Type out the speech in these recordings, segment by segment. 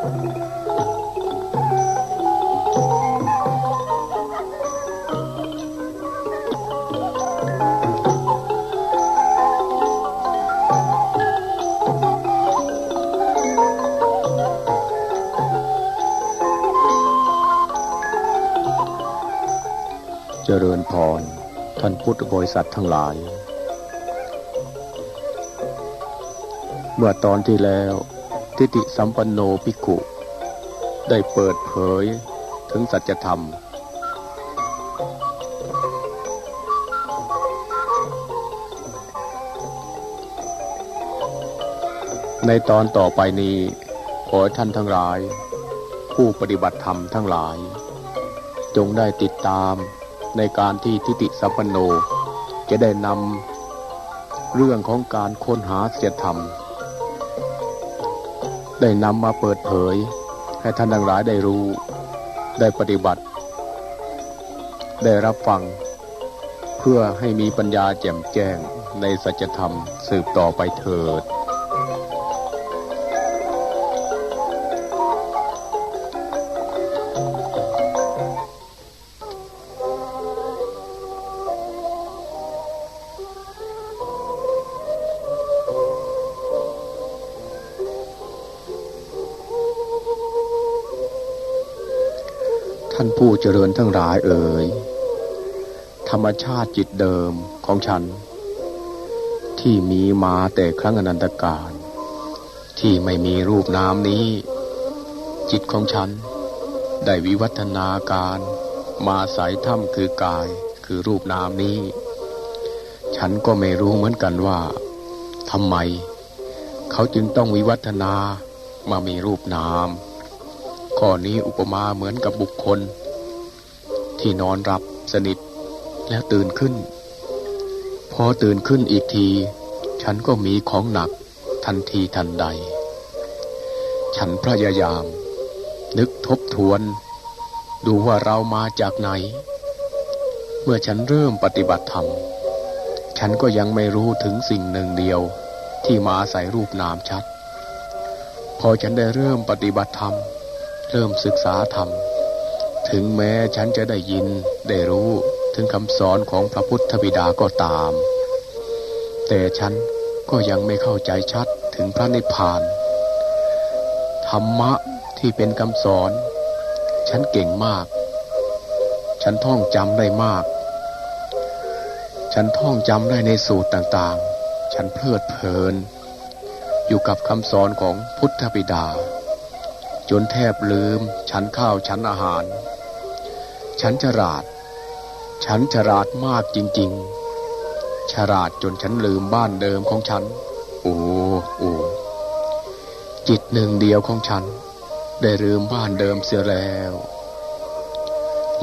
เจริญพร ท่านพุทธบริษัททั้งหลาย เมื่อตอนที่แล้ว ทิฏฐิสัมปันโนภิกขุ ได้เปิดเผยถึงสัจธรรม ในตอนต่อไปนี้ ขอท่านทั้งหลาย ผู้ปฏิบัติธรรมทั้งหลาย จงได้ติดตามในการที่ทิฏฐิสัมปันโนจะได้นำเรื่องของการค้นหาเสียธรรม ได้นำมาเปิดเผย ให้ท่านทั้งหลายได้รู้ ได้ปฏิบัติ ได้รับฟัง เพื่อให้มีปัญญาแจ่มแจ้งในสัจธรรมสืบต่อไปเถิด เจริญทั้งหลายเอ่ยธรรมชาติจิตเดิมของฉัน ที่มีมาแต่ครั้งอนันตการ ที่ไม่มีรูปนามนี้ จิตของฉัน ได้วิวัฒนาการ มาสายถ้ำคือกายคือรูปนามนี้ ฉันก็ไม่รู้เหมือนกันว่าทำไม เขาจึงต้องวิวัฒนามามีรูปนามข้อนี้อุปมาเหมือนกับบุคคล ที่นอนหลับสนิท แล้วตื่นขึ้น พอตื่นขึ้นอีกที ฉันก็มีของหนักทันทีทันใด ฉันพยายาม นึกทบทวน ดูว่าเรามาจากไหน เมื่อฉันเริ่มปฏิบัติธรรม ฉันก็ยังไม่รู้ถึงสิ่งหนึ่งเดียวที่มาใส่รูปนามชัด พอฉันได้เริ่มปฏิบัติธรรม เริ่มศึกษาธรรม ถึงแม้ฉันจะได้ยินได้รู้ถึงคำสอนของพระพุทธบิดาก็ตาม แต่ฉันก็ยังไม่เข้าใจชัดถึงพระนิพพาน ธรรมะที่เป็นคำสอน ฉันเก่งมาก ฉันท่องจำได้มาก ฉันท่องจำได้ในสูตรต่างๆ ฉันเพลิดเพลิน อยู่กับคำสอนของพุทธบิดา จนแทบลืม ฉันข้าวฉันอาหาร ฉันฉลาด ฉันฉลาดมากจริง ๆ ฉลาดจนฉันลืมบ้านเดิมของฉัน โอ้โอ้จิตหนึ่งเดียวของฉัน ได้ลืมบ้านเดิมเสียแล้ว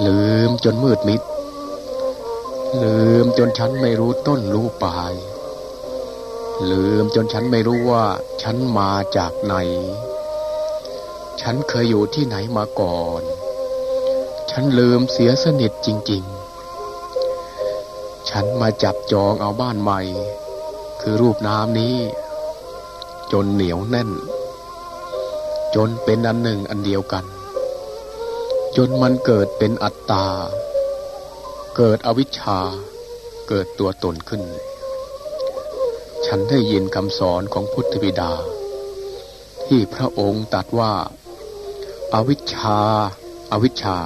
ลืมจนมืดมิด ลืมจนฉันไม่รู้ต้นรู้ปลาย ลืมจนฉันไม่รู้ว่าฉันมาจากไหน ฉันเคยอยู่ที่ไหนมาก่อน ฉันลืมเสียสนิทจริง ๆ ฉันมาจับจองเอาบ้านใหม่ คือรูปน้ำนี้ จนเหนียวแน่น จนเป็นอันหนึ่งอันเดียวกัน จนมันเกิดเป็นอัตตา เกิดอวิชชา เกิดตัวตนขึ้น ฉันได้ยินคำสอนของพุทธบิดา ที่พระองค์ตรัสว่าอาวิชชาอาวิชชา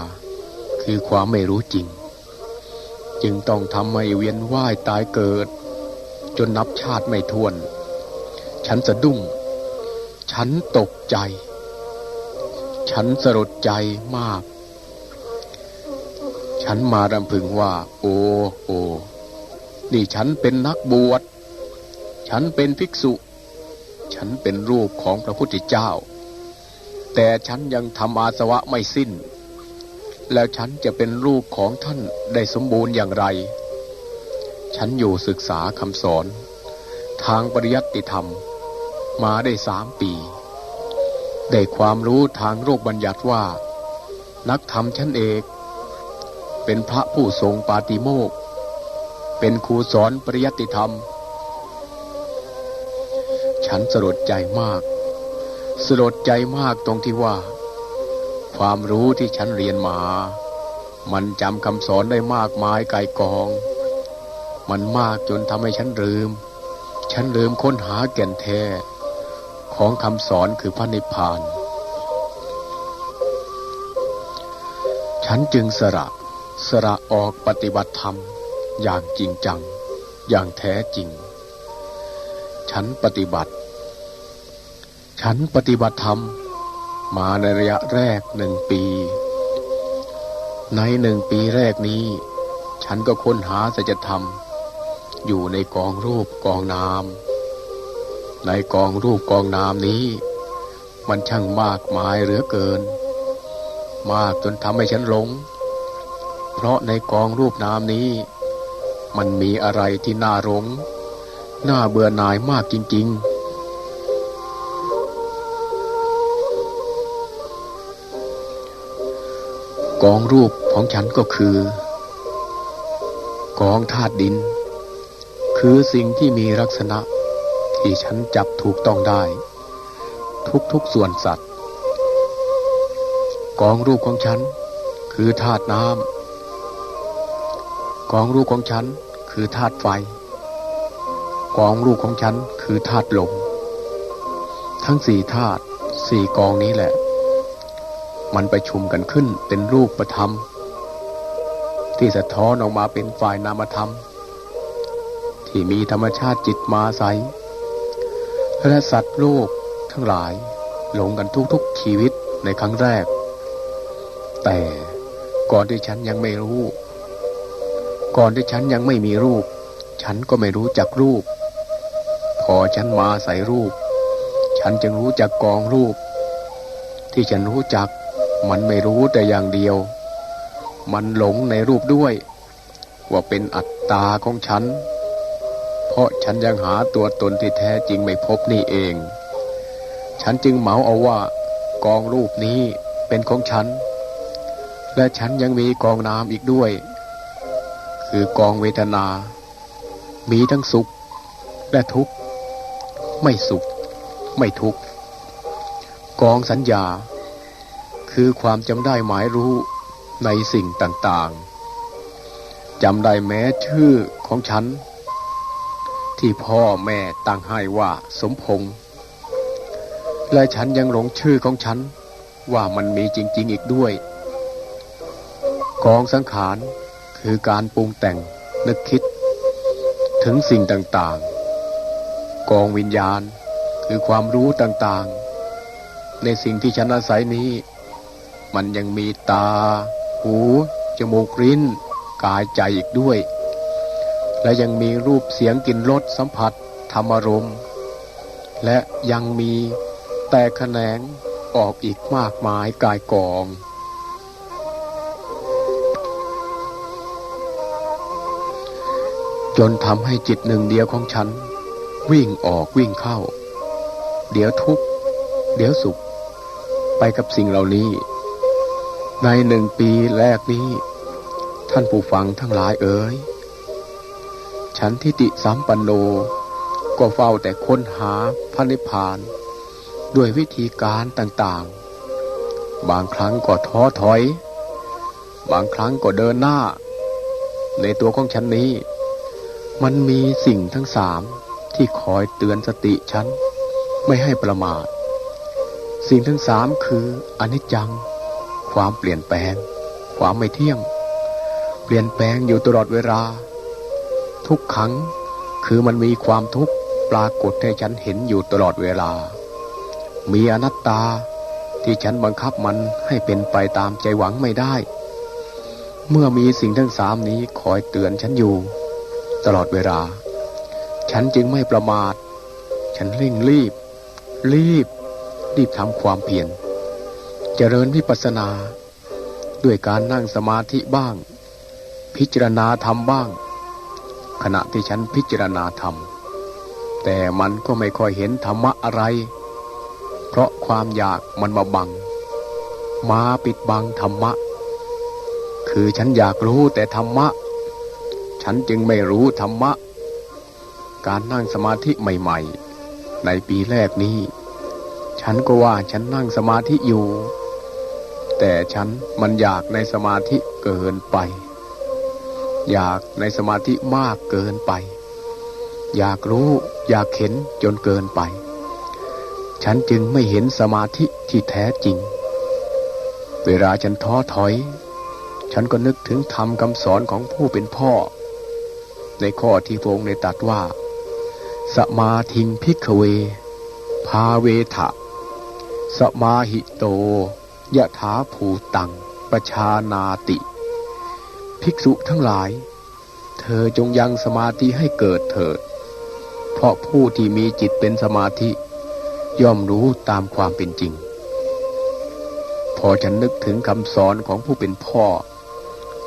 คือความไม่รู้จริง จึงต้องทำให้เวียนว่ายตายเกิด จนนับชาติไม่ถ้วน ฉันสะดุ้ง ฉันตกใจ ฉันสลดใจมาก ฉันมารำพึงว่า โอ้โอ้นี่ฉันเป็นนักบวช ฉันเป็นภิกษุ ฉันเป็นรูปของพระพุทธเจ้า แต่ฉันยังทำอาสวะไม่สิ้น แล้วฉันจะเป็นลูกของท่านได้สมบูรณ์อย่างไร ฉันอยู่ศึกษาคำสอน ทางปริยัติธรรม มาได้สามปี ได้ความรู้ทางโรคบัญญัติว่า นักธรรมชั้นเอก เป็นพระผู้ทรงปาติโมก เป็นครูสอนปริยัติธรรม ฉันสลดใจมาก สลดใจมากตรงที่ว่า ความรู้ที่ฉันเรียนมา มันจำคำสอนได้มากมายไกลกอง มันมากจนทำให้ฉันลืม ฉันลืมค้นหาแก่นแท้ ของคำสอนคือพระนิพพาน ฉันจึงสระสระออกปฏิบัติธรรม อย่างจริงจัง อย่างแท้จริง ฉันปฏิบัติ ฉันปฏิบัติธรรม มาในระยะแรกหนึ่งปี ในหนึ่งปีแรกนี้ ฉันก็ค้นหาสัจธรรม อยู่ในกองรูปกองนามในกองรูปกองนามนี้ มันช่างมากมายเหลือเกิน มากจนทำให้ฉันหลง เพราะในกองรูปนามนี้ มันมีอะไรที่น่าหลงน่าเบื่อหน่ายมากจริง ๆ กองรูปของฉันก็คือ กองธาตุดิน คือสิ่งที่มีลักษณะ ที่ฉันจับถูกต้องได้ ทุกๆส่วนสัตว์ กองรูปของฉัน คือธาตุน้ำกองรูปของฉัน คือธาตุไฟ กองรูปของฉันคือธาตุลมทั้งสี่ธาตุสี่กองนี้แหละ มันไปชุมกันขึ้นเป็นรูปประธรรม ที่สะท้อนออกมาเป็นฝ่ายนามธรรม ที่มีธรรมชาติจิตมาใสและสัตว์โลกทั้งหลายหลงกันทุกๆชีวิตในครั้งแรก แต่ก่อนที่ฉันยังไม่รู้ ก่อนที่ฉันยังไม่มีรูป ฉันก็ไม่รู้จักรูป พอฉันมาใส่รูป ฉันจึงรู้จักกองรูป ที่ฉันรู้จัก มันไม่รู้แต่อย่างเดียว มันหลงในรูปด้วย ว่าเป็นอัตตาของฉัน เพราะฉันยังหาตัวตนที่แท้จริงไม่พบนี่เอง ฉันจึงเหมาเอาว่ากองรูปนี้เป็นของฉัน และฉันยังมีกองน้ำอีกด้วย คือกองเวทนา มีทั้งสุขและทุกข์ ไม่สุข ไม่ทุกข์ กองสัญญา คือความจำได้หมายรู้ในสิ่งต่างๆจำได้แม้ชื่อของฉัน ที่พ่อแม่ตั้งให้ว่าสมพงษ์และฉันยังหลงชื่อของฉันว่ามันมีจริง ๆอีกด้วย กองสังขารคือการปรุงแต่งนึกคิด ถึงสิ่งต่างๆ กองวิญญาณคือความรู้ต่างๆ ในสิ่งที่ฉันอาศัยนี้ มันยังมีตา หู จมูกลิ้น กายใจอีกด้วย และยังมีรูปเสียงกลิ่นรสสัมผัส ธรรมารมและยังมีแต่แขนงออกอีกมากมายกายกองจนทำให้จิตหนึ่งเดียวของฉัน วิ่งออกวิ่งเข้า เดี๋ยวทุกข์ เดี๋ยวสุข ไปกับสิ่งเหล่านี้ ในหนึ่งปีแรกนี้ ท่านผู้ฟังทั้งหลายเอ๋ยฉันทิติสัมปันโน ก็เฝ้าแต่ค้นหาพระนิพพาน ด้วยวิธีการต่างๆ บางครั้งก็ท้อถอย บางครั้งก็เดินหน้า ในตัวของฉันนี้ มันมีสิ่งทั้งสามที่คอยเตือนสติฉัน ไม่ให้ประมาท สิ่งทั้งสามคืออนิจจัง ความเปลี่ยนแปลง ความไม่เที่ยง เปลี่ยนแปลงอยู่ตลอดเวลา ทุกครั้งคือมันมีความทุกข์ปรากฏให้ฉันเห็นอยู่ตลอดเวลา มีอนัตตาที่ฉันบังคับมันให้เป็นไปตามใจหวังไม่ได้ เมื่อมีสิ่งทั้งสามนี้คอยเตือนฉันอยู่ ตลอดเวลา ฉันจึงไม่ประมาท ฉันเร่งรีบ รีบ รีบทำความเพียร เจริญวิปัสสนา ด้วยการนั่งสมาธิบ้าง พิจารณาธรรมบ้าง ขณะที่ฉันพิจารณาธรรม แต่มันก็ไม่ค่อยเห็นธรรมะอะไร เพราะความอยากมันมาบัง มาปิดบังธรรมะ คือฉันอยากรู้แต่ธรรมะ ฉันจึงไม่รู้ธรรมะ การนั่งสมาธิใหม่ ๆ ในปีแรกนี้ฉันก็ว่าฉันนั่งสมาธิอยู่ แต่ฉันมันอยากในสมาธิเกินไป อยากในสมาธิมากเกินไป อยากรู้อยากเห็นจนเกินไป ฉันจึงไม่เห็นสมาธิที่แท้จริง เวลาฉันท้อถอย ฉันก็นึกถึงธรรมคำสอนของผู้เป็นพ่อ ในข้อที่พระองค์ได้ตรัสว่า สมาธิงพิกเวภาเวทะ สมาหิโต ยะถาภูตังประชานาติ ภิกษุทั้งหลาย เธอจงยังสมาธิให้เกิดเถิด เพราะผู้ที่มีจิตเป็นสมาธิ ย่อมรู้ตามความเป็นจริง พอฉันนึกถึงคำสอนของผู้เป็นพ่อ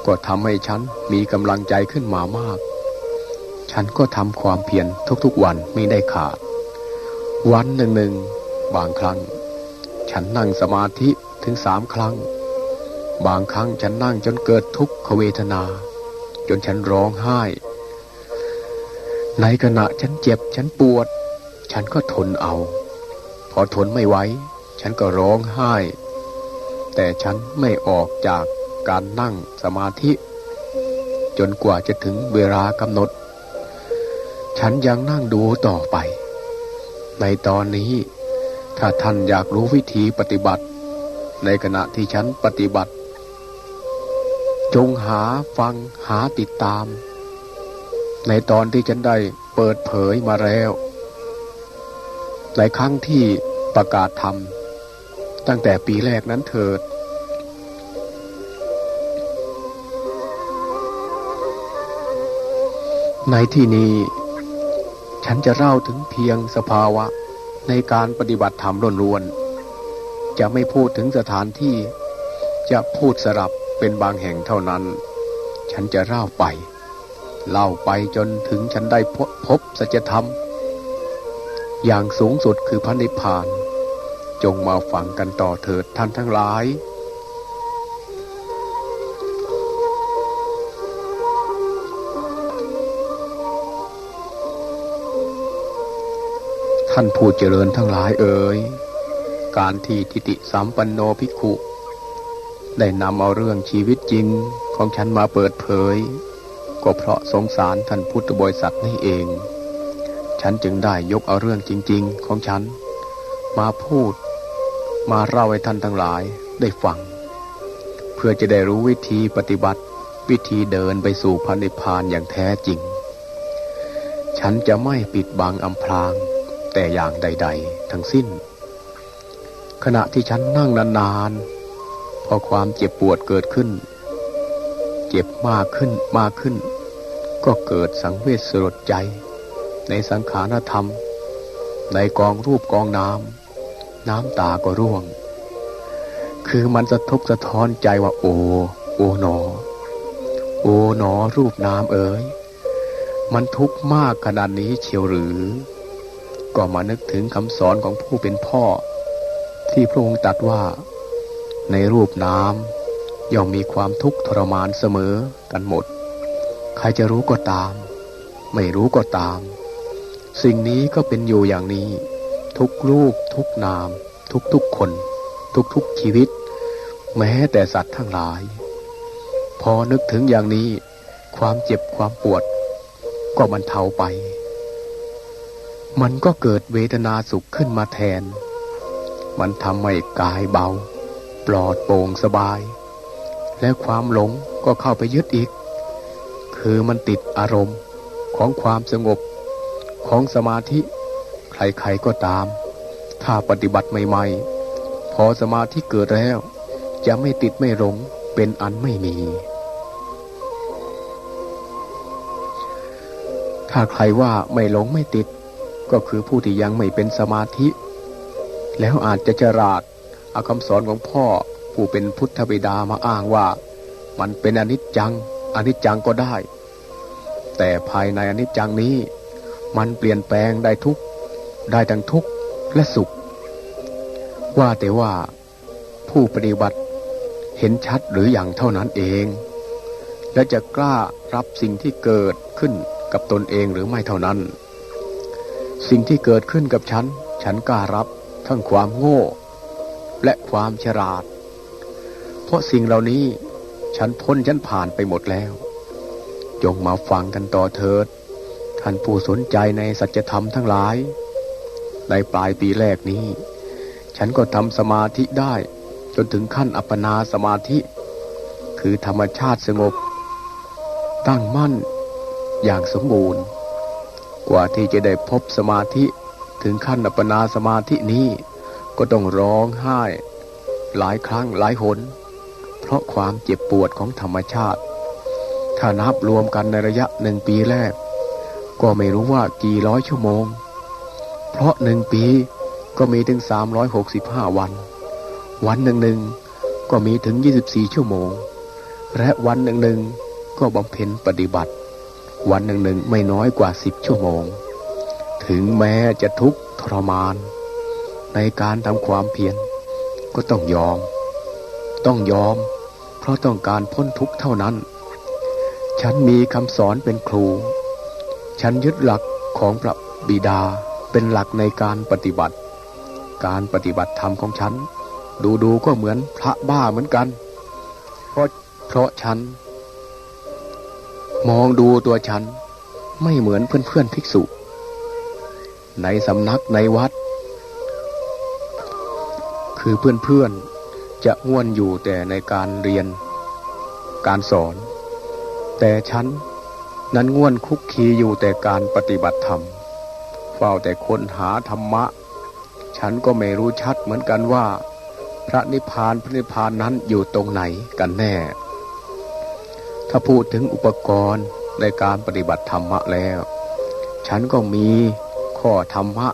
ก็ทำให้ฉันมีกำลังใจขึ้นมามาก ฉันก็ทำความเพียรทุกๆวันไม่ได้ขาด วันหนึ่งหนึ่งบางครั้ง ฉันนั่งสมาธิ ถึงสามครั้ง บางครั้งฉันนั่งจนเกิดทุกขเวทนา จนฉันร้องไห้ ในขณะฉันเจ็บฉันปวด ฉันก็ทนเอา พอทนไม่ไหวฉันก็ร้องไห้ แต่ฉันไม่ออกจากการนั่งสมาธิ จนกว่าจะถึงเวลากำหนด ฉันยังนั่งดูต่อไป ในตอนนี้ถ้าท่านอยากรู้วิธีปฏิบัติ ในขณะที่ฉันปฏิบัติ จงหาฟังหาติดตาม ในตอนที่ฉันได้เปิดเผยมาแล้วในครั้งที่ประกาศธรรม ตั้งแต่ปีแรกนั้นเถิด ในที่นี้ ฉันจะเล่าถึงเพียงสภาวะในการปฏิบัติธรรมล้วนๆ จะไม่พูดถึงสถานที่จะพูดสลับเป็นบางแห่งเท่านั้น ฉันจะเล่าไป เล่าไปจนถึงฉันได้พบพบสัจธรรม อย่างสูงสุดคือพระนิพพาน จงมาฟังกันต่อเถิดท่านทั้งหลายท่านผู้เจริญทั้งหลายเอ่ย การที่ทิติสัมปันโนภิกขุ ได้นำเอาเรื่องชีวิตจริงของฉันมาเปิดเผย ก็เพราะสงสารท่านพุทธบริษัทนี่เอง ฉันจึงได้ยกเอาเรื่องจริง ๆ ของฉัน มาพูด มาเล่าให้ท่านทั้งหลายได้ฟัง เพื่อจะได้รู้วิธีปฏิบัติวิธีเดินไปสู่พระนิพพานอย่างแท้จริง ฉันจะไม่ปิดบังอำพรางแต่อย่างใด ๆ ทั้งสิ้น ขณะที่ฉันนั่งนานๆ พอความเจ็บปวดเกิดขึ้น เจ็บมากขึ้นมากขึ้น ก็เกิดสังเวชสลดใจ ในสังขารธรรม ในกองรูปกองน้ำน้ำตาก็ร่วง คือมันสะทบสะท้อนใจว่าโอ โอหนอ โอหนอรูปน้ำเอ๋ยมันทุกข์มากขนาดนี้เชียวหรือ ก็มานึกถึงคำสอนของผู้เป็นพ่อ ที่พระองค์ตรัสว่า ในรูปน้ำย่อมมีความทุกข์ทรมานเสมอกันหมด ใครจะรู้ก็ตาม ไม่รู้ก็ตาม สิ่งนี้ก็เป็นอยู่อย่างนี้ ทุกรูปทุกนาม ทุกทุกคน ทุกทุกชีวิต แม้แต่สัตว์ทั้งหลาย พอนึกถึงอย่างนี้ ความเจ็บความปวด ก็บรรเทาไป มันก็เกิดเวทนาสุขขึ้นมาแทน มันทำให้กายเบา ปลอดโปร่งสบาย และความหลงก็เข้าไปยึดอีก คือมันติดอารมณ์ของความสงบของสมาธิ ใครๆก็ตาม ถ้าปฏิบัติใหม่ๆ พอสมาธิเกิดแล้ว จะไม่ติดไม่หลงเป็นอันไม่มี ถ้าใครว่าไม่หลงไม่ติด ก็คือผู้ที่ยังไม่เป็นสมาธิ แล้วอาจจะฉลาดเอาคำสอนของพ่อผู้เป็นพุทธบิดามาอ้างว่า มันเป็นอนิจจังอนิจจังก็ได้ แต่ภายในอนิจจังนี้ มันเปลี่ยนแปลงได้ทุกได้ทั้งทุกข์และสุข ว่าแต่ว่าผู้ปฏิบัติเห็นชัดหรืออย่างเท่านั้นเอง และจะกล้ารับสิ่งที่เกิดขึ้นกับตนเองหรือไม่เท่านั้น สิ่งที่เกิดขึ้นกับฉัน ฉันกล้ารับ ทั้งความโง่ และความฉลาด เพราะสิ่งเหล่านี้ฉันพ้นฉันผ่านไปหมดแล้ว จงมาฟังกันต่อเถิด ท่านผู้สนใจในสัจธรรมทั้งหลาย ในปลายปีแรกนี้ ฉันก็ทำสมาธิได้ จนถึงขั้นอัปปนาสมาธิ คือธรรมชาติสงบ ตั้งมั่นอย่างสมบูรณ์ กว่าที่จะได้พบสมาธิ ถึงขั้นอัปปนาสมาธินี้ ก็ต้องร้องไห้ หลายครั้งหลายหน เพราะความเจ็บปวดของธรรมชาติ ถ้านับรวมกันในระยะหนึ่งปีแรก ก็ไม่รู้ว่ากี่ร้อยชั่วโมง เพราะหนึ่งปีก็มีถึง 365 วัน วันหนึ่งหนึ่งก็มีถึง 24 ชั่วโมง และวันหนึ่งหนึ่งก็บำเพ็ญปฏิบัติ วันหนึ่งหนึ่งไม่น้อยกว่า 10 ชั่วโมง ถึงแม้จะทุกข์ทรมาน ในการทำความเพียรก็ต้องยอม ต้องยอม เพราะต้องการพ้นทุกข์เท่านั้น ฉันมีคำสอนเป็นครู ฉันยึดหลักของพระบิดาเป็นหลักในการปฏิบัติ การปฏิบัติธรรมของฉัน ดูดูก็เหมือนพระบ้าเหมือนกัน เพราะเพราะฉัน มองดูตัวฉันไม่เหมือนเพื่อนเพื่อนภิกษุ ในสำนักในวัด คือเพื่อนเพื่อนจะง่วนอยู่แต่ในการเรียน การสอน แต่ฉันนั้นง่วนคุกคีอยู่แต่การปฏิบัติธรรม เฝ้าแต่ค้นหาธรรมะ ฉันก็ไม่รู้ชัดเหมือนกันว่า พระนิพพานพระนิพพานนั้นอยู่ตรงไหนกันแน่ ถ้าพูดถึงอุปกรณ์ในการปฏิบัติธรรมะแล้ว ฉันก็มี ข้อธรรมะ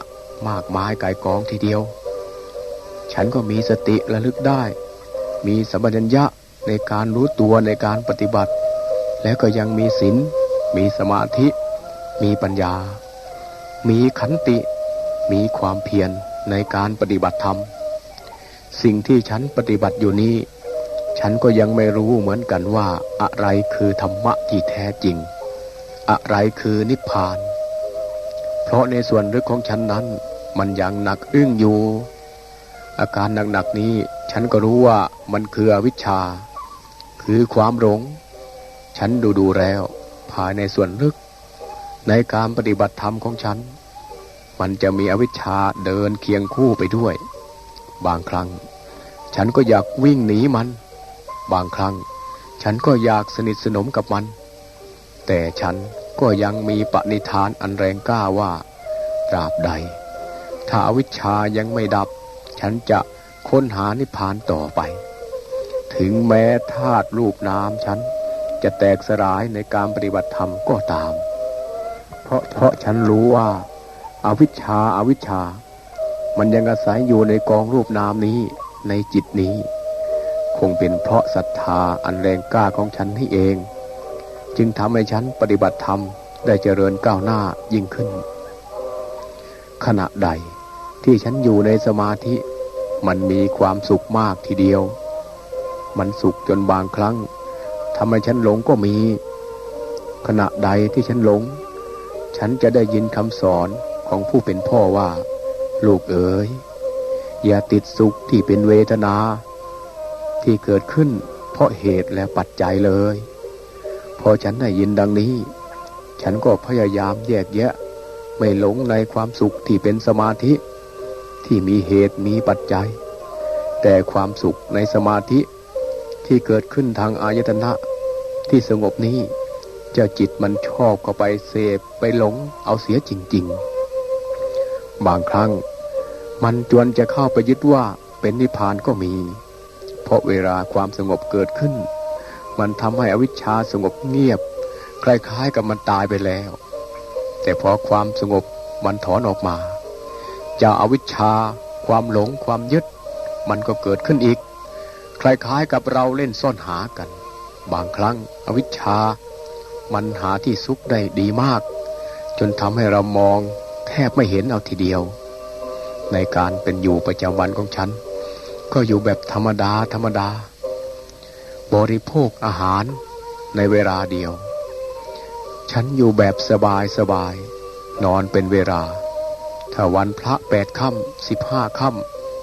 มากมายกายกองทีเดียว ฉันก็มีสติระลึกได้ มีสัมปชัญญะในการรู้ตัวในการปฏิบัติ และก็ยังมีศีลมีสมาธิ มีปัญญา มีขันติ มีความเพียรในการปฏิบัติธรรม สิ่งที่ฉันปฏิบัติอยู่นี้ ฉันก็ยังไม่รู้เหมือนกันว่าอะไรคือธรรมะที่แท้จริง อะไรคือนิพพาน เพราะในส่วนลึกของฉันนั้น มันยังหนักอึ้งอยู่ อาการหนักๆนี้ ฉันก็รู้ว่ามันคืออวิชชา คือความหลง ฉันดูดูแล้ว ภายในส่วนลึก ในการปฏิบัติธรรมของฉัน มันจะมีอวิชชาเดินเคียงคู่ไปด้วย บางครั้ง ฉันก็อยากวิ่งหนีมัน บางครั้ง ฉันก็อยากสนิทสนมกับมัน แต่ฉัน ก็ยังมีปณิธานอันแรงกล้าว่าตราบใด ถ้าอวิชชายังไม่ดับ ฉันจะค้นหานิพพานต่อไป ถึงแม้ธาตุรูปน้ำฉันจะแตกสลายในการปฏิบัติธรรมก็ตาม เพราะเพราะฉันรู้ว่าอาวิชชาอาวิชชา มันยังอาศัยอยู่ในกองรูปนามนี้ในจิตนี้ คงเป็นเพราะศรัทธาอันแรงกล้าของฉันนี่เอง จึงทำให้ฉันปฏิบัติธรรมได้เจริญก้าวหน้ายิ่งขึ้น ขณะใดที่ฉันอยู่ในสมาธิ มันมีความสุขมากทีเดียว มันสุขจนบางครั้งทำให้ฉันหลงก็มี ขณะใดที่ฉันหลง ฉันจะได้ยินคำสอนของผู้เป็นพ่อว่า ลูกเอ๋ยอย่าติดสุขที่เป็นเวทนา ที่เกิดขึ้นเพราะเหตุและปัจจัยเลย พอฉันได้ยินดังนี้ ฉันก็พยายามแยกแยะ ไม่หลงในความสุขที่เป็นสมาธิ ที่มีเหตุมีปัจจัย แต่ความสุขในสมาธิที่เกิดขึ้นทางอายตนะที่สงบนี้เจ้าจิตมันชอบเข้าไปเสพไปหลงเอาเสียจริง ๆ บางครั้ง มันจวนจะเข้าไปยึดว่าเป็นนิพพานก็มี เพราะเวลาความสงบเกิดขึ้น มันทำให้อวิชชาสงบเงียบ คล้ายๆกับมันตายไปแล้ว แต่พอความสงบมันถอนออกมาจ้าอาวิชชา ความหลงความยึด มันก็เกิดขึ้นอีก คล้ายๆกับเราเล่นซ่อนหากัน บางครั้งอวิชชา มันหาที่ซุกได้ดีมาก จนทำให้เรามองแทบไม่เห็นเอาทีเดียว ในการเป็นอยู่ประจำวันของฉัน ก็อยู่แบบธรรมดาธรรมดา บริโภคอาหารในเวลาเดียว ฉันอยู่แบบสบายสบาย นอนเป็นเวลา ถ้าวันพระแปดค่ำสิบห้าค่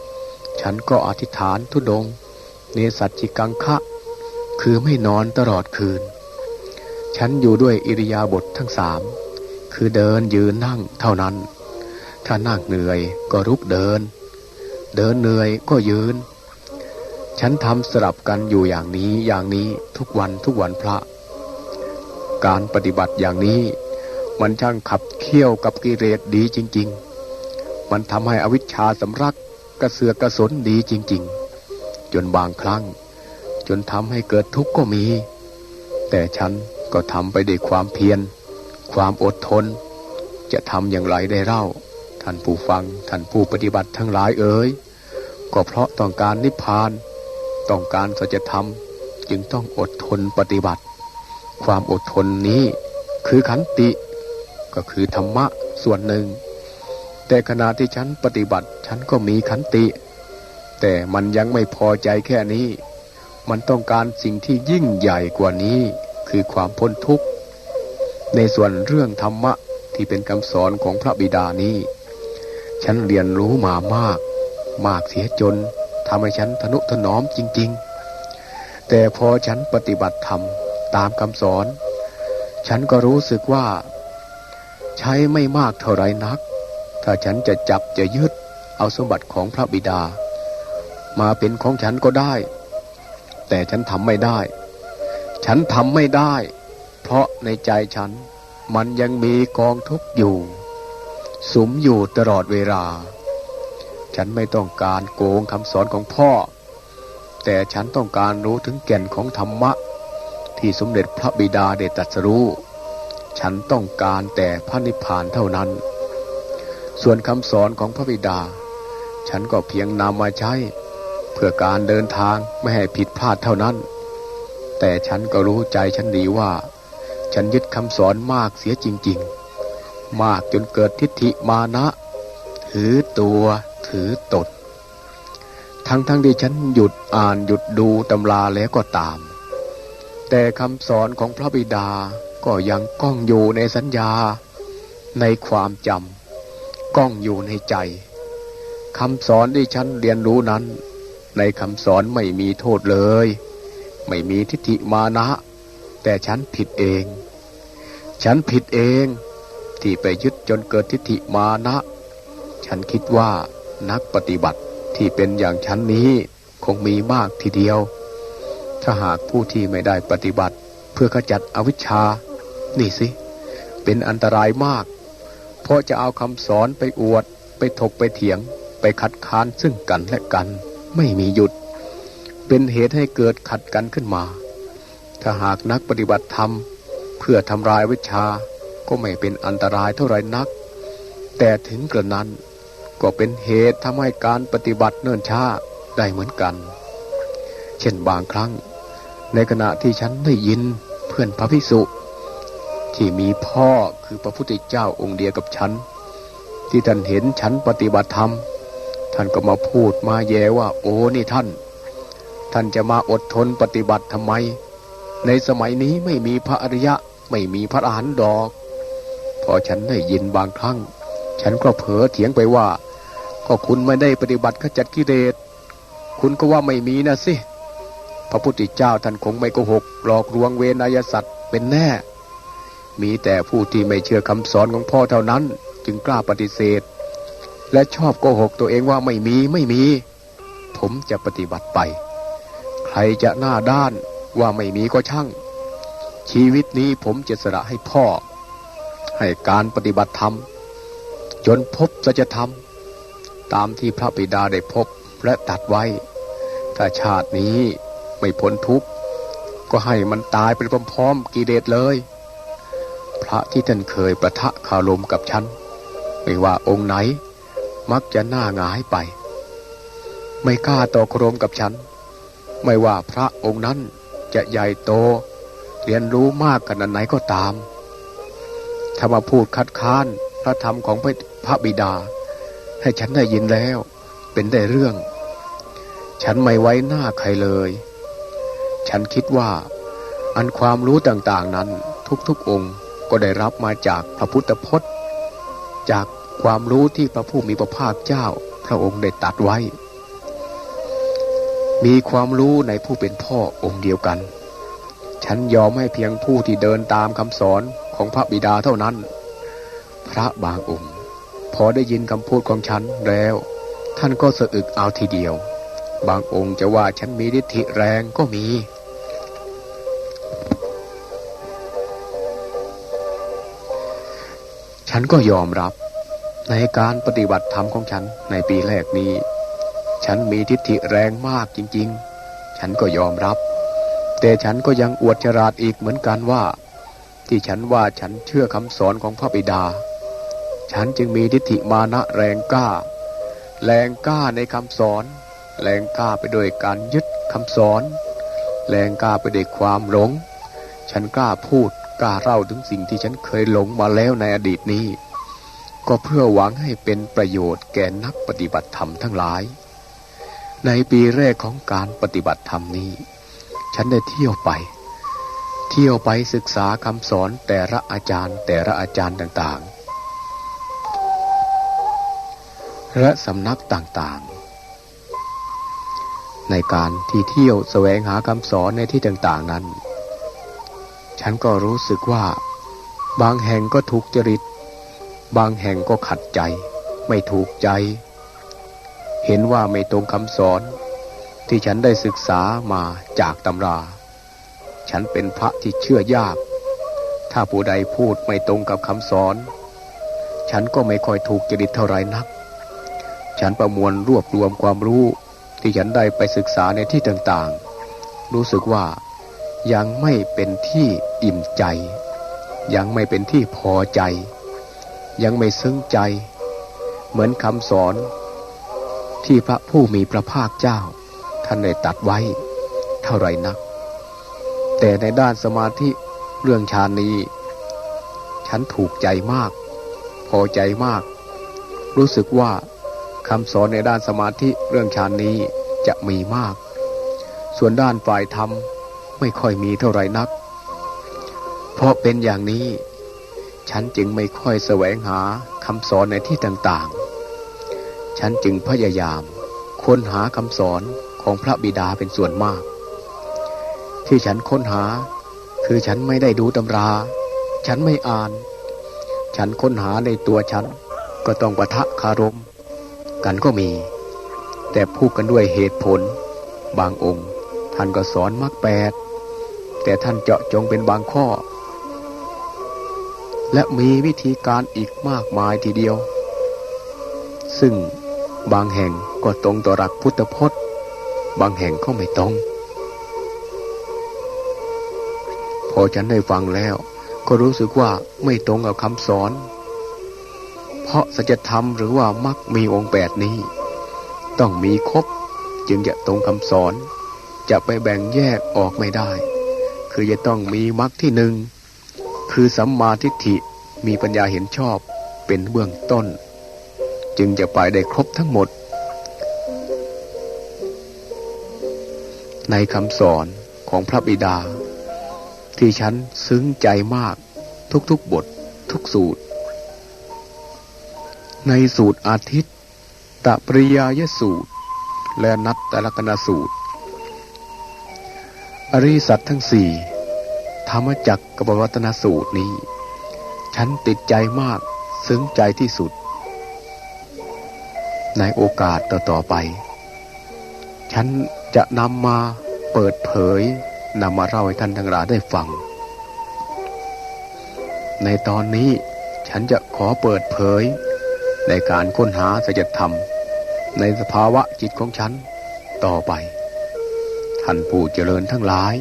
ำฉันก็อธิษฐานทุดง เนสัจจิกังคะ คือไม่นอนตลอดคืน ฉันอยู่ด้วยอิริยาบถททั้งสาม คือเดินยืนนั่งเท่านั้น ถ้านั่งเหนื่อยก็รุกเดิน เดินเหนื่อยก็ยืน ฉันทำสลับกันอยู่อย่างนี้อย่างนี้ทุกวันทุกวันพระ การปฏิบัติอย่างนี้ มันช่างขับเคี่ยวกับกิเลสดีจริง ๆ มันทำให้อวิชชาสำรักกระเสือกกระสนดีจริง ๆ จนบางครั้ง จนทำให้เกิดทุกข์ก็มี แต่ฉันก็ทำไปด้วยความเพียร ความอดทน จะทำอย่างไรได้เล่า ท่านผู้ฟังท่านผู้ปฏิบัติทั้งหลายเอ๋ยก็เพราะต้องการนิพพาน ต้องการสัจธรรมจึงต้องอดทนปฏิบัติ ความอดทนนี้คือขันติก็คือธรรมะส่วนหนึ่ง แต่ขณะที่ฉันปฏิบัติ ฉันก็มีขันติ แต่มันยังไม่พอใจแค่นี้ มันต้องการสิ่งที่ยิ่งใหญ่กว่านี้คือความพ้นทุกข์ ในส่วนเรื่องธรรมะที่เป็นคำสอนของพระบิดานี้ ฉันเรียนรู้มามาก มากเสียจน ทำให้ฉันทนุถนอมจริง ๆ แต่พอฉันปฏิบัติธรรมตามคำสอน ฉันก็รู้สึกว่า ใช้ไม่มากเท่าไรนัก ถ้าฉันจะจับจะยึดเอาสมบัติของพระบิดา มาเป็นของฉันก็ได้ แต่ฉันทำไม่ได้ ฉันทำไม่ได้ เพราะในใจฉันมันยังมีกองทุกข์อยู่ สุมอยู่ตลอดเวลา ฉันไม่ต้องการโกงคำสอนของพ่อ แต่ฉันต้องการรู้ถึงแก่นของธรรมะ ที่สมเด็จพระบิดาได้ตรัสรู้ ฉันต้องการแต่พระนิพพานเท่านั้น ส่วนคำสอนของพระบิดา ฉันก็เพียงนำมาใช้ เพื่อการเดินทางไม่ให้ผิดพลาดเท่านั้น แต่ฉันก็รู้ใจฉันดีว่า ฉันยึดคำสอนมากเสียจริง ๆ มากจนเกิดทิฏฐิมานะ ถือตัว ถือตด ทั้งๆทที่ฉันหยุดอ่านหยุดดูตำราแล้วก็ตาม แต่คำสอนของพระบิดาก็ยังก้องอยู่ในสัญญา ในความจำก้องอยู่ในใจคำสอนที่ฉันเรียนรู้นั้น ในคำสอนไม่มีโทษเลย ไม่มีทิฏฐิมานะ แต่ฉันผิดเอง ฉันผิดเองที่ไปยึดจนเกิดทิฏฐิมานะ ฉันคิดว่า นักปฏิบัติที่เป็นอย่างฉันนี้คงมีมากทีเดียว ถ้าหากผู้ที่ไม่ได้ปฏิบัติ เพื่อขจัดอวิชชา นี่สิ เป็นอันตรายมาก เพราะจะเอาคำสอนไปอวด ไปถกไปเถียง ไปคัดค้านซึ่งกันและกัน ไม่มีหยุด เป็นเหตุให้เกิดขัดกันขึ้นมา ถ้าหากนักปฏิบัติธรรม เพื่อทำลายวิชาก็ไม่เป็นอันตรายเท่าไรนัก แต่ถึงกระนั้น ก็เป็นเหตุทำให้การปฏิบัติเนิ่นช้าได้เหมือนกัน เช่นบางครั้ง ในขณะที่ฉันได้ยินเพื่อนพระภิกษุที่มีพ่อคือพระพุทธเจ้าองค์เดียวกับฉัน ที่ท่านเห็นฉันปฏิบัติธรรม ท่านก็มาพูดมาแย่ว่า โอ้นี่ท่าน ท่านจะมาอดทนปฏิบัติทำไม ในสมัยนี้ไม่มีพระอริยะไม่มีพระอรหันต์ดอก พอฉันได้ยินบางครั้ง ฉันก็เผลอเถียงไปว่า ก็คุณไม่ได้ปฏิบัติขจัดกิเลสคุณก็ว่าไม่มีนะสิ พระพุทธเจ้าท่านคงไม่โกหก หลอกลวงเวนยสัตว์เป็นแน่ มีแต่ผู้ที่ไม่เชื่อคำสอนของพ่อเท่านั้น จึงกล้าปฏิเสธ และชอบโกหกตัวเองว่าไม่มีไม่มี ผมจะปฏิบัติไป ใครจะหน้าด้านว่าไม่มีก็ช่าง ชีวิตนี้ผมจะสละให้พ่อ ให้การปฏิบัติธรรม จนพบสัจธรรม ตามที่พระบิดาได้พบและตัดไว้ ถ้าชาตินี้ไม่พ้นทุกข์ก็ให้มันตายไปพร้อมๆกิเลสเลย พระที่ท่านเคยประทะคารมกับฉัน ไม่ว่าองค์ไหน มักจะหน้าหงายไป ไม่กล้าต่อโครมกับฉัน ไม่ว่าพระองค์นั้นจะใหญ่โต เรียนรู้มากขนาดไหนก็ตามถ้ามาพูดคัดค้านพระธรรมของพระบิดา ให้ฉันได้ยินแล้ว เป็นได้เรื่อง ฉันไม่ไว้หน้าใครเลย ฉันคิดว่า อันความรู้ต่างๆนั้นทุกๆองค์ก็ได้รับมาจากพระพุทธพจน์ จากความรู้ที่พระผู้มีพระภาคเจ้า พระองค์ได้ตัดไว้ มีความรู้ในผู้เป็นพ่อองค์เดียวกัน ฉันยอมให้เพียงผู้ที่เดินตามคำสอนของพระบิดาเท่านั้น พระบางองค์ พอได้ยินคำพูดของฉันแล้ว ท่านก็สะอึกเอาทีเดียว บางองค์จะว่าฉันมีดิธิแรงก็มี ฉันก็ยอมรับ ในการปฏิบัติธรรมของฉันในปีแรกนี้ ฉันมีทิฏฐิแรงมากจริง ๆ ฉันก็ยอมรับ แต่ฉันก็ยังอวดฉลาดอีกเหมือนกันว่า ที่ฉันว่าฉันเชื่อคำสอนของพระบิดา ฉันจึงมีทิฏฐิมานะแรงกล้า แรงกล้าในคำสอน แรงกล้าไปโดยการยึดคำสอน แรงกล้าไปด้วยความหลง ฉันกล้าพูดกล้าเล่าถึงสิ่งที่ฉันเคยหลงมาแล้วในอดีตนี้ ก็เพื่อหวังให้เป็นประโยชน์แก่นักปฏิบัติธรรมทั้งหลาย ในปีแรกของการปฏิบัติธรรมนี้ ฉันได้เที่ยวไป เที่ยวไปศึกษาคำสอนแต่ละอาจารย์แต่ละอาจารย์ต่างๆ และสำนักต่างๆ ในการที่เที่ยวแสวงหาคำสอนในที่ต่างๆนั้น ฉันก็รู้สึกว่า บางแห่งก็ถูกจริต บางแห่งก็ขัดใจ ไม่ถูกใจ เห็นว่าไม่ตรงคำสอน ที่ฉันได้ศึกษามาจากตำรา ฉันเป็นพระที่เชื่อยาก ถ้าผู้ใดพูดไม่ตรงกับคำสอน ฉันก็ไม่ค่อยถูกจริตเท่าไรนัก ฉันประมวลรวบรวมความรู้ที่ฉันได้ไปศึกษาในที่ต่างๆ รู้สึกว่ายังไม่เป็นที่อิ่มใจ ยังไม่เป็นที่พอใจ ยังไม่ซึ้งใจ เหมือนคำสอน ที่พระผู้มีพระภาคเจ้า ท่านได้ตัดไว้เท่าไรนัก แต่ในด้านสมาธิเรื่องฌานนี้ ฉันถูกใจมาก พอใจมาก รู้สึกว่า คำสอนในด้านสมาธิเรื่องฌานนี้จะมีมาก ส่วนด้านฝ่ายธรรมไม่ค่อยมีเท่าไหร่นัก เพราะเป็นอย่างนี้ ฉันจึงไม่ค่อยแสวงหาคำสอนในที่ต่างๆ ฉันจึงพยายามค้นหาคำสอนของพระบิดาเป็นส่วนมาก ที่ฉันค้นหาคือฉันไม่ได้ดูตำรา ฉันไม่อ่าน ฉันค้นหาในตัวฉันก็ต้องปะทะคารม กันก็มี แต่พูดกันด้วยเหตุผล บางองค์ ท่านก็สอนมรรคแปดแต่ท่านเจาะจงเป็นบางข้อ และมีวิธีการอีกมากมายทีเดียว ซึ่งบางแห่งก็ตรงต่อหลักพุทธพจน์ บางแห่งก็ไม่ตรงพอฉันได้ฟังแล้ว ก็รู้สึกว่าไม่ตรงกับคำสอน เพราะสัจธรรมหรือว่ามักมีองค์แปดนี้ ต้องมีครบจึงจะตรงคำสอน จะไปแบ่งแยกออกไม่ได้ คือจะต้องมีมรรคที่หนึ่งคือสัมมาทิฏฐิมีปัญญาเห็นชอบเป็นเบื้องต้น จึงจะไปได้ครบทั้งหมด ในคำสอนของพระบิดา ที่ฉันซึ้งใจมากทุกๆบททุกสูตร ในสูตรอาทิตย์ตะปริยายสูตร และนัตตลกนสูตร อริสัตทั้งสี่ธรรมจักรกบวัตนสูตรนี้ ฉันติดใจมากซึ้งใจที่สุด ในโอกาสต่อๆไป ฉันจะนำมาเปิดเผยนำมาเล่าให้ท่านทั้งหลายได้ฟัง ในตอนนี้ฉันจะขอเปิดเผย ในการค้นหาสัจธรรม ในสภาวะจิตของฉันต่อไป ท่านผู้เจริญทั้งหลาย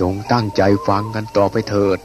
จงตั้งใจฟังกันต่อไปเถิด